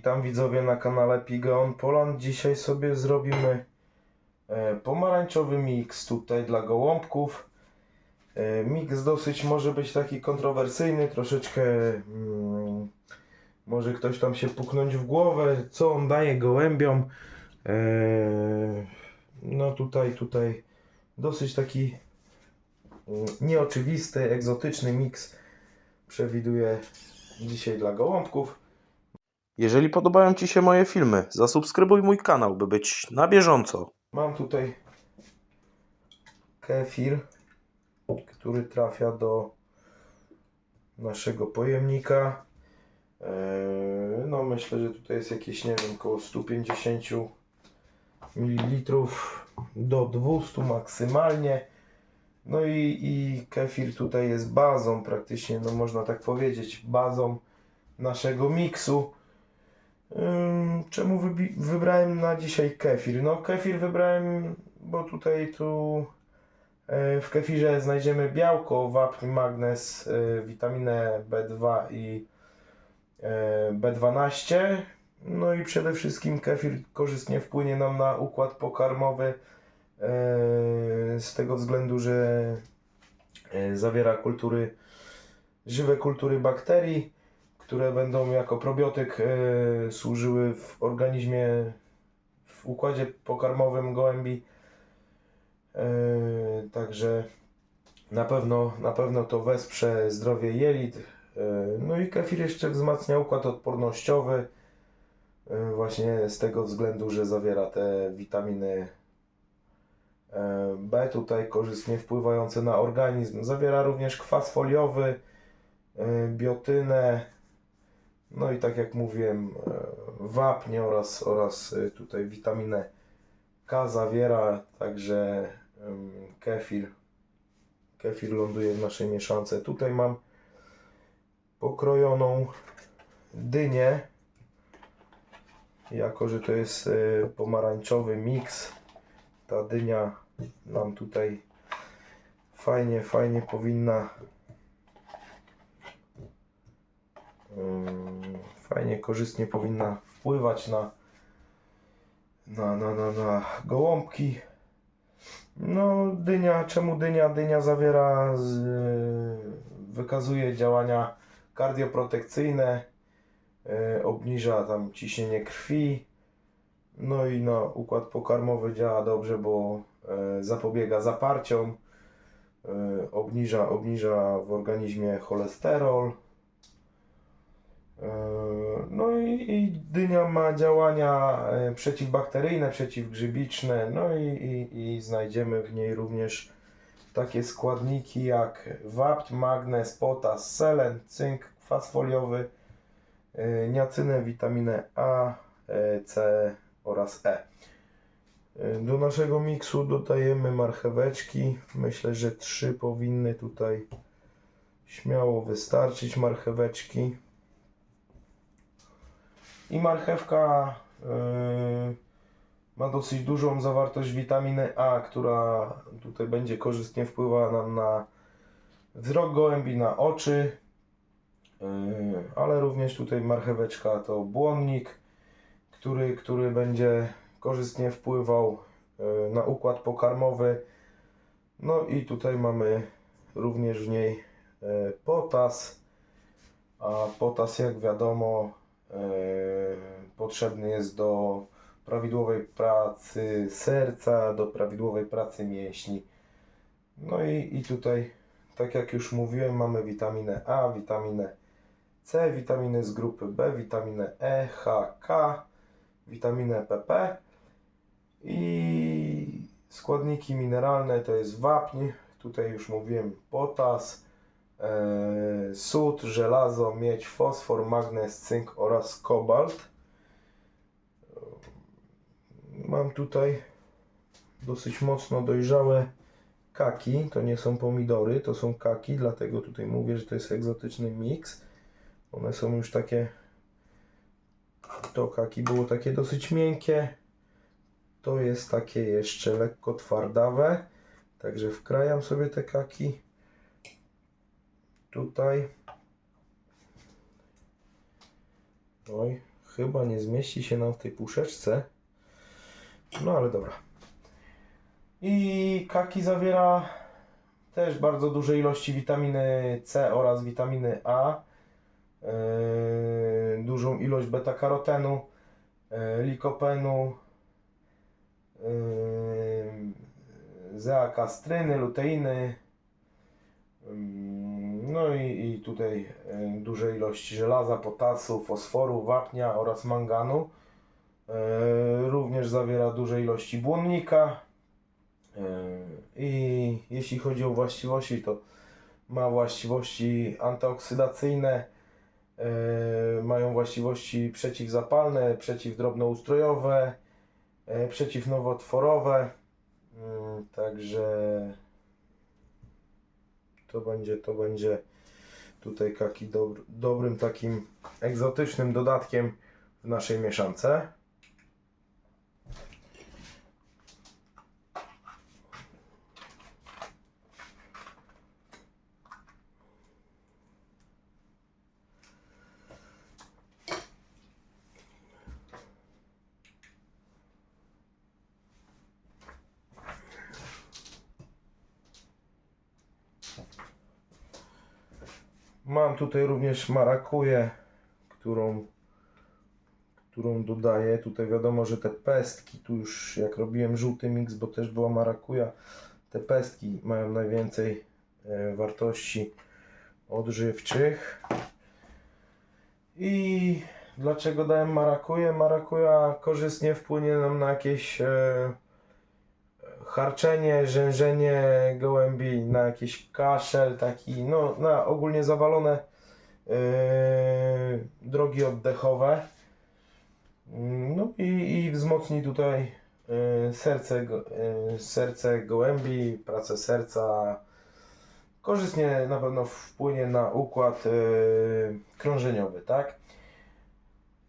Witam widzowie na kanale Pigeon Poland. Dzisiaj sobie zrobimy e, pomarańczowy miks tutaj dla gołąbków. E, Miks dosyć może być taki kontrowersyjny, troszeczkę mm, może ktoś tam się puknąć w głowę, co on daje gołębiom. E, No tutaj, tutaj dosyć taki mm, nieoczywisty, egzotyczny miks przewiduję dzisiaj dla gołąbków. Jeżeli podobają Ci się moje filmy, zasubskrybuj mój kanał, by być na bieżąco. Mam tutaj kefir, który trafia do naszego pojemnika. Eee, No myślę, że tutaj jest jakieś, nie wiem, około 150 ml do 200 maksymalnie. No i, i kefir tutaj jest bazą praktycznie, no można tak powiedzieć, bazą naszego miksu. Czemu wybrałem na dzisiaj kefir? No kefir wybrałem, bo tutaj tu e, w kefirze znajdziemy białko, wapń, magnez, e, witaminę B2 i e, B12. No i przede wszystkim kefir korzystnie wpłynie nam na układ pokarmowy z tego względu, że zawiera kultury, żywe kultury bakterii które będą jako probiotyk e, służyły w organizmie, w układzie pokarmowym gołębi. E, także na pewno, na pewno to wesprze zdrowie jelit. E, no i kefir jeszcze wzmacnia układ odpornościowy. e, Właśnie z tego względu, że zawiera te witaminy B tutaj korzystnie wpływające na organizm. Zawiera również kwas foliowy, biotynę, no i tak jak mówiłem, e, wapń oraz, oraz e, tutaj witaminę K zawiera, także kefir. Kefir ląduje w naszej mieszance. Tutaj mam pokrojoną dynię. Jako, że to jest e, pomarańczowy miks, ta dynia nam tutaj fajnie, fajnie powinna fajnie, korzystnie powinna wpływać na, na, na, na, na gołąbki. No, dynia, czemu dynia? Dynia zawiera, z, wykazuje działania kardioprotekcyjne, y, obniża tam ciśnienie krwi, no i na układ pokarmowy działa dobrze, bo y, zapobiega zaparciom, y, obniża, obniża w organizmie cholesterol, no i, i dynia ma działania e, przeciwbakteryjne, przeciwgrzybiczne, no i, i, i znajdziemy w niej również takie składniki jak wapń, magnez, potas, selen, cynk, kwas foliowy, e, niacynę, witaminę A, e, C oraz. E, Do naszego miksu dodajemy marcheweczki. Myślę, że trzy powinny tutaj śmiało wystarczyć marcheweczki. I marchewka yy, ma dosyć dużą zawartość witaminy A, która tutaj będzie korzystnie wpływała nam na wzrok gołębi, na oczy. Yy, ale również tutaj marcheweczka to błonnik, który, który będzie korzystnie wpływał yy, na układ pokarmowy. No i tutaj mamy również w niej yy, potas. A potas, jak wiadomo, potrzebny jest do prawidłowej pracy serca, do prawidłowej pracy mięśni. No i, i tutaj, tak jak już mówiłem, mamy witaminę A, witaminę C, witaminy z grupy B, witaminę E, H, K, witaminę PP i składniki mineralne to jest wapń, tutaj już mówiłem potas, e, sód, żelazo, miedź, fosfor, magnez, cynk oraz kobalt. Mam tutaj dosyć mocno dojrzałe kaki. To nie są pomidory, to są kaki, dlatego tutaj mówię, że to jest egzotyczny miks. One są już takie. To kaki było takie dosyć miękkie. To jest takie jeszcze lekko twardawe. Także wkrajam sobie te kaki tutaj. Oj, chyba nie zmieści się nam w tej puszeczce. No ale dobra. I kaki zawiera też bardzo duże ilości witaminy C oraz witaminy A. Yy, dużą ilość beta-karotenu, yy, likopenu, yy, zeakastryny, luteiny. Ym, No i, i tutaj y, duże ilości żelaza, potasu, fosforu, wapnia oraz manganu. Y, Również zawiera duże ilości błonnika. Y, I jeśli chodzi o właściwości, to ma właściwości antyoksydacyjne, mają właściwości przeciwzapalne, przeciwdrobnoustrojowe, przeciwnowotworowe. Y, Także to będzie, to będzie tutaj kaki dobr, dobrym takim egzotycznym dodatkiem w naszej mieszance. Mam tutaj również marakuję, którą, którą dodaję. Tutaj wiadomo, że te pestki, tu już jak robiłem żółty mix, bo też była marakuja, te pestki mają najwięcej e, wartości odżywczych. I dlaczego dałem marakuję? Marakuja korzystnie wpłynie nam na jakieś e, harczenie, rzężenie gołębi, na jakiś kaszel taki, no na ogólnie zawalone yy, drogi oddechowe. Mm, No i, i wzmocni tutaj yy, serce, yy, serce gołębi, pracę serca. Korzystnie na pewno wpłynie na układ yy, krążeniowy, tak?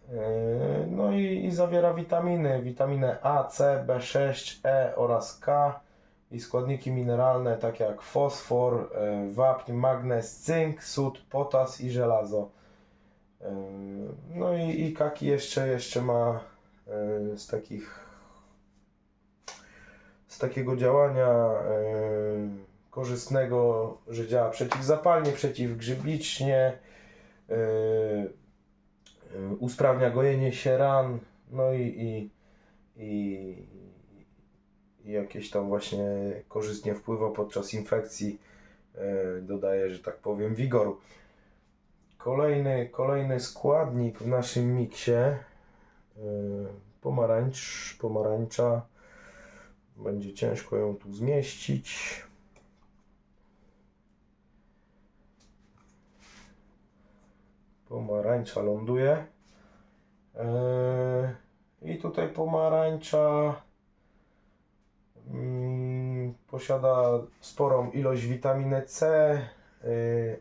Yy, No i, i zawiera witaminy, witaminę A, C, B6, E oraz K i składniki mineralne takie jak fosfor, yy, wapń, magnez, cynk, sód, potas i żelazo. Yy, No i, i kaki jeszcze, jeszcze ma z takich z takiego działania korzystnego, że działa przeciwzapalnie, przeciwgrzybicznie, usprawnia gojenie się ran, no i, i, i, i jakieś tam właśnie korzystnie wpływa podczas infekcji, y, dodaje, że tak powiem, wigoru. Kolejny, kolejny składnik w naszym miksie, y, pomarańcz, pomarańcza, będzie ciężko ją tu zmieścić. Pomarańcza ląduje. Eee, I tutaj pomarańcza mm, posiada sporą ilość witaminy C,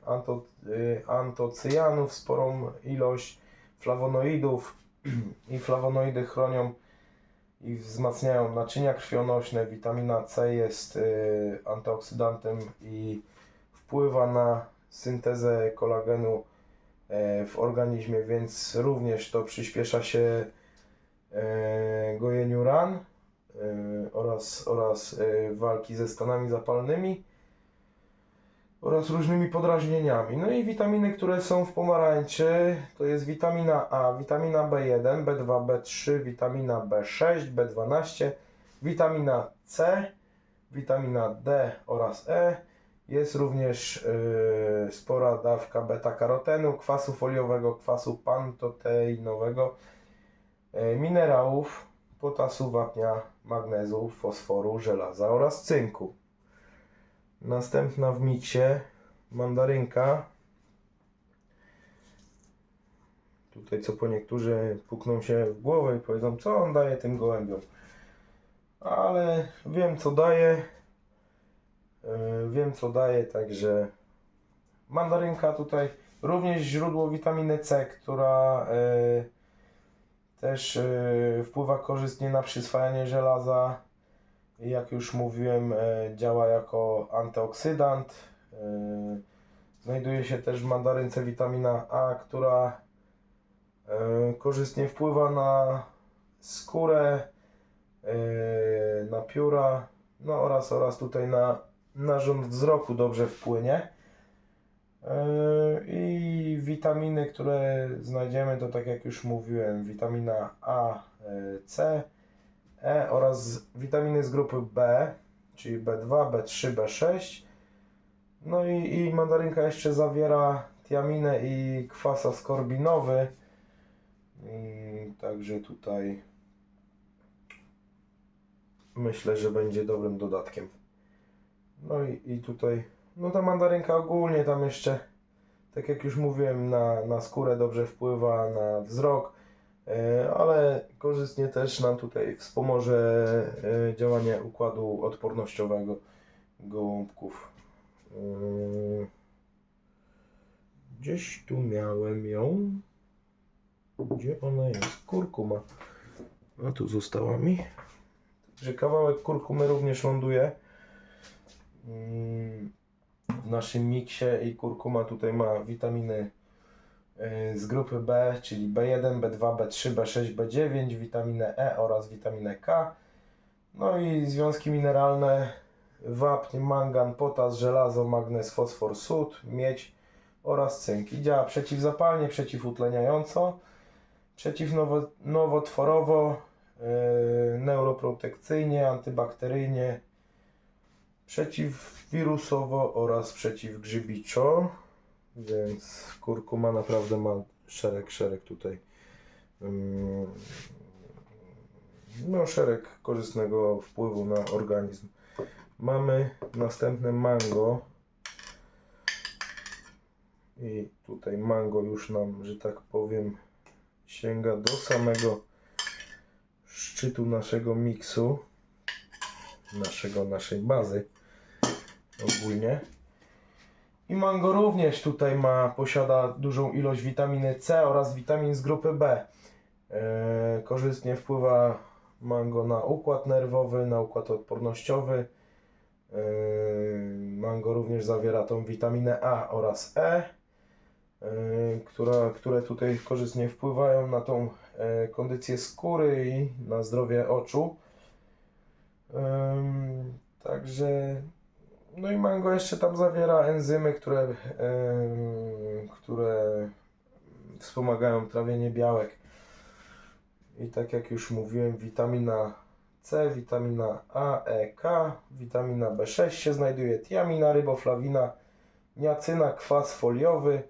anto, y, antocyjanów, sporą ilość flawonoidów i flawonoidy chronią i wzmacniają naczynia krwionośne. Witamina C jest antyoksydantem i wpływa na syntezę kolagenu e, w organizmie, więc również to przyspiesza się e, gojeniu ran e, oraz, oraz e, walki ze stanami zapalnymi oraz różnymi podrażnieniami. No i witaminy, które są w pomarańczy, to jest witamina A, witamina B1, B2, B3, witamina B6, B12, witamina C, witamina D oraz E. Jest również yy, spora dawka beta-karotenu, kwasu foliowego, kwasu pantoteinowego, yy, minerałów, potasu, wapnia, magnezu, fosforu, żelaza oraz cynku. Następna w miksie mandarynka. Tutaj co po niektórzy pukną się w głowę i powiedzą, co on daje tym gołębiom. Ale wiem co daje. Yy, wiem co daje, także mandarynka tutaj również źródło witaminy C, która yy, też yy, wpływa korzystnie na przyswajanie żelaza. Jak już mówiłem, działa jako antyoksydant. Znajduje się też w mandarynce witamina A, która E, korzystnie wpływa na skórę, e, na pióra, no oraz, oraz tutaj na narząd wzroku dobrze wpłynie. E, I witaminy, które znajdziemy, to tak jak już mówiłem, witamina A, e, C, E oraz witaminy z grupy B, czyli B2, B3, B6. No i, i mandarynka jeszcze zawiera tiaminę i kwas askorbinowy. Mm, Także tutaj myślę, że będzie dobrym dodatkiem. No i, i tutaj, no ta mandarynka ogólnie tam jeszcze, tak jak już mówiłem, na, na skórę dobrze wpływa, na wzrok, e, ale korzystnie też nam tutaj wspomoże e, działanie układu odpornościowego gołąbków. Yy, Gdzieś tu miałem ją. Gdzie ona jest? Kurkuma. A tu została mi. Także kawałek kurkumy również ląduje w naszym miksie i kurkuma tutaj ma witaminy yy, z grupy B, czyli B1, B2, B3, B6, B9, witaminę E oraz witaminę K. No i związki mineralne wapń, mangan, potas, żelazo, magnez, fosfor, sód, miedź oraz cynk. I działa przeciwzapalnie, przeciwutleniająco, przeciwnowotworowo, yy, neuroprotekcyjnie, antybakteryjnie, przeciwwirusowo oraz przeciwgrzybiczo. Więc kurkuma naprawdę ma szereg, szereg tutaj ym, no, szereg korzystnego wpływu na organizm. Mamy następne mango. I tutaj mango już nam, że tak powiem, sięga do samego szczytu naszego miksu, naszego, naszej bazy ogólnie. I mango również tutaj ma, posiada dużą ilość witaminy C oraz witamin z grupy B. E, korzystnie wpływa mango na układ nerwowy, na układ odpornościowy. Yy, Mango również zawiera tą witaminę A oraz E, yy, która, które tutaj korzystnie wpływają na tą e, kondycję skóry i na zdrowie oczu. Także, no i mango jeszcze tam zawiera enzymy, które, ym, które wspomagają trawienie białek. I tak jak już mówiłem, witamina C, witamina A, E, K, witamina B6 się znajduje, tiamina, riboflawina, niacyna, kwas foliowy,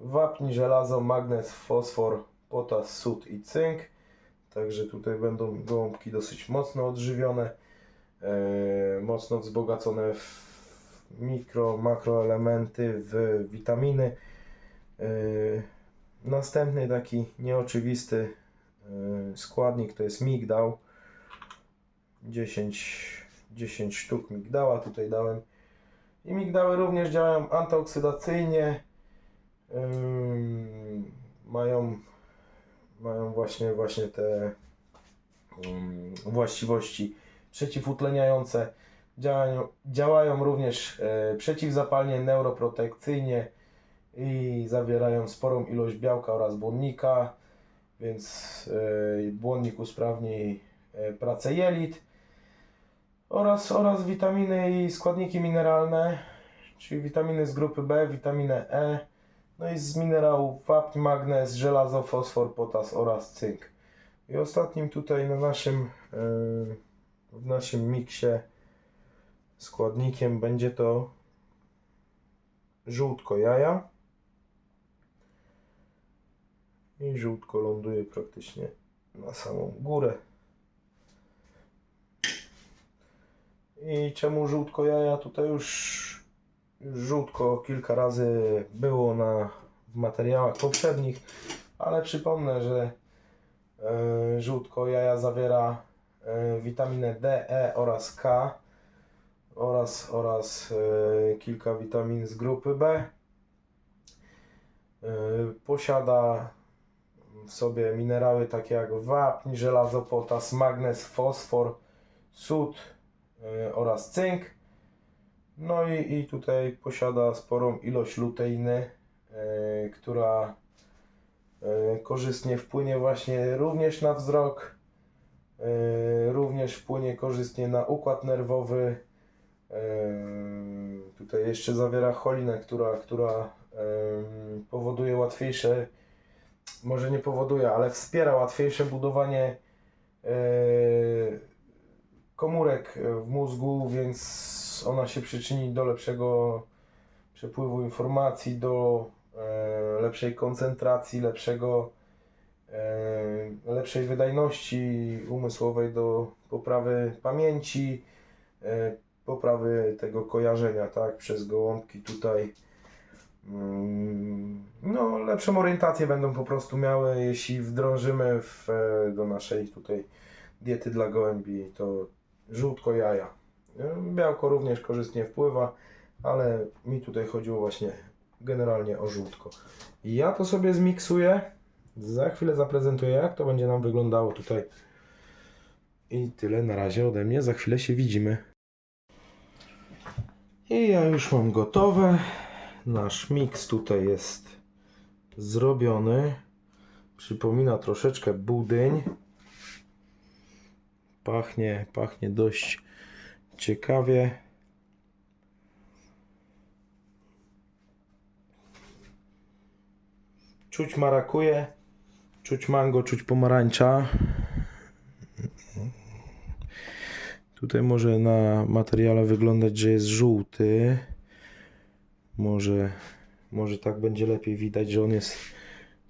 wapń, żelazo, magnez, fosfor, potas, sód i cynk. Także tutaj będą gołąbki dosyć mocno odżywione, e, mocno wzbogacone w mikro, makroelementy, w witaminy. E, następny taki nieoczywisty e, składnik to jest migdał. 10, 10 sztuk migdała tutaj dałem. I migdały również działają antyoksydacyjnie. Mają, mają właśnie, właśnie te właściwości przeciwutleniające. Działają, działają również e, przeciwzapalnie, neuroprotekcyjnie i zawierają sporą ilość białka oraz błonnika, więc e, błonnik usprawni e, pracę jelit oraz, oraz witaminy i składniki mineralne, czyli witaminy z grupy B, witaminę E, no i z minerałów wapń, magnez, żelazo, fosfor, potas oraz cynk. I ostatnim tutaj na naszym, w naszym miksie składnikiem będzie to żółtko jaja. I żółtko ląduje praktycznie na samą górę. I czemu żółtko jaja? Tutaj już, żółtko kilka razy było na, w materiałach poprzednich, ale przypomnę, że e, żółtko jaja zawiera e, witaminę D, E oraz K oraz, oraz e, kilka witamin z grupy B. E, posiada w sobie minerały takie jak wapń, żelazo, potas, magnez, fosfor, sód, y, oraz cynk. No i, i tutaj posiada sporą ilość luteiny, która e, korzystnie wpłynie właśnie również na wzrok, e, również wpłynie korzystnie na układ nerwowy. Tutaj jeszcze zawiera cholinę, która, która powoduje łatwiejsze, może nie powoduje, ale wspiera łatwiejsze budowanie e, komórek w mózgu, więc ona się przyczyni do lepszego przepływu informacji, do e, lepszej koncentracji, lepszego, e, lepszej wydajności umysłowej, do poprawy pamięci, poprawy tego kojarzenia, tak, przez gołąbki tutaj. Mm, No, lepszą orientację będą po prostu miały, jeśli wdrążymy w, e, do naszej tutaj diety dla gołębi, to żółtko jaja. E, Białko również korzystnie wpływa, ale mi tutaj chodziło właśnie generalnie o żółtko. Ja to sobie zmiksuję. Za chwilę zaprezentuję, jak to będzie nam wyglądało tutaj. I tyle na razie ode mnie. Za chwilę się widzimy. I ja już mam gotowe. Nasz miks tutaj jest zrobiony. Przypomina troszeczkę budyń. Pachnie, pachnie dość ciekawie. Czuć marakuje, czuć mango, czuć pomarańcza. Tutaj może na materiale wyglądać, że jest żółty. Może, może tak będzie lepiej widać, że on jest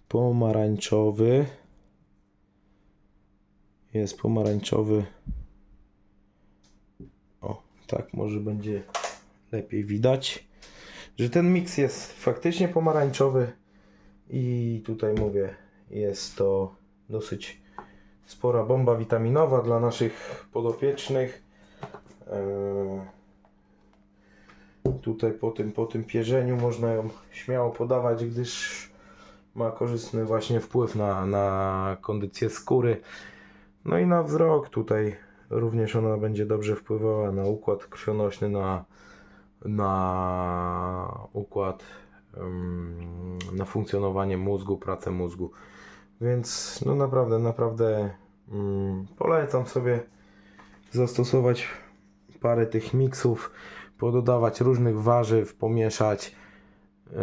pomarańczowy. Jest pomarańczowy. O, tak może będzie lepiej widać, że ten miks jest faktycznie pomarańczowy i tutaj mówię, jest to dosyć spora bomba witaminowa dla naszych podopiecznych. Eee, Tutaj po tym, po tym pierzeniu można ją śmiało podawać, gdyż ma korzystny właśnie wpływ na, na kondycję skóry. No i na wzrok tutaj również ona będzie dobrze wpływała na układ krwionośny, na, na układ, na funkcjonowanie mózgu, pracę mózgu. Więc no naprawdę, naprawdę mm, polecam sobie zastosować parę tych miksów, pododawać różnych warzyw, pomieszać. Yy,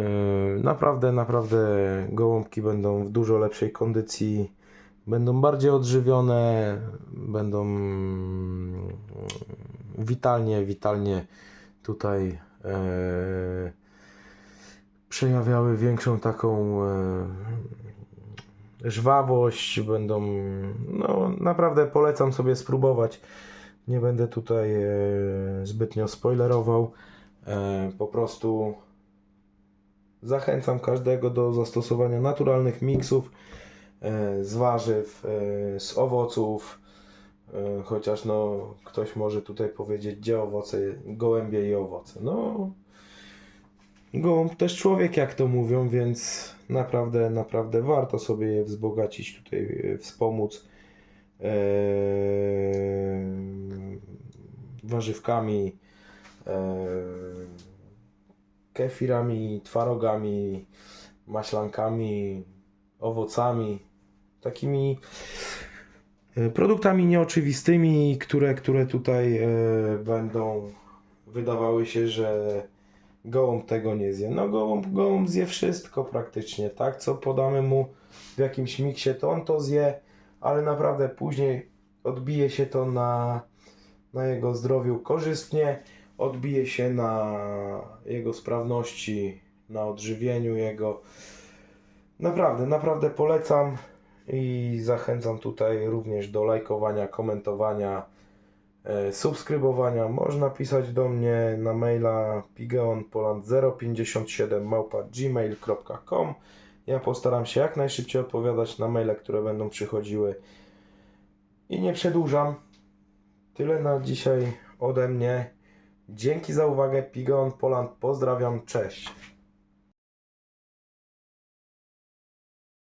Naprawdę, naprawdę gołąbki będą w dużo lepszej kondycji, będą bardziej odżywione, będą mm, witalnie, witalnie tutaj yy, przejawiały większą taką yy, żwawość, będą, no naprawdę polecam sobie spróbować. Nie będę tutaj e, zbytnio spoilerował. E, po prostu zachęcam każdego do zastosowania naturalnych miksów e, z warzyw, e, z owoców. E, chociaż no, ktoś może tutaj powiedzieć, gdzie owoce, gołębie i owoce. No, gołąb też człowiek, jak to mówią, więc naprawdę, naprawdę warto sobie je wzbogacić, tutaj e, wspomóc e, warzywkami, e, kefirami, twarogami, maślankami, owocami, takimi produktami nieoczywistymi, które, które tutaj e, będą wydawały się, że gołąb tego nie zje. No gołąb, gołąb zje wszystko praktycznie, tak? Co podamy mu w jakimś miksie, to on to zje, ale naprawdę później odbije się to na, na jego zdrowiu korzystnie, odbije się na jego sprawności, na odżywieniu jego. Naprawdę, naprawdę polecam i zachęcam tutaj również do lajkowania, komentowania, subskrybowania. Można pisać do mnie na maila pigeonpoland057 małpa gmail.com Ja postaram się jak najszybciej odpowiadać na maile, które będą przychodziły. I nie przedłużam. Tyle na dzisiaj ode mnie. Dzięki za uwagę. Pigeon Poland. Pozdrawiam. Cześć.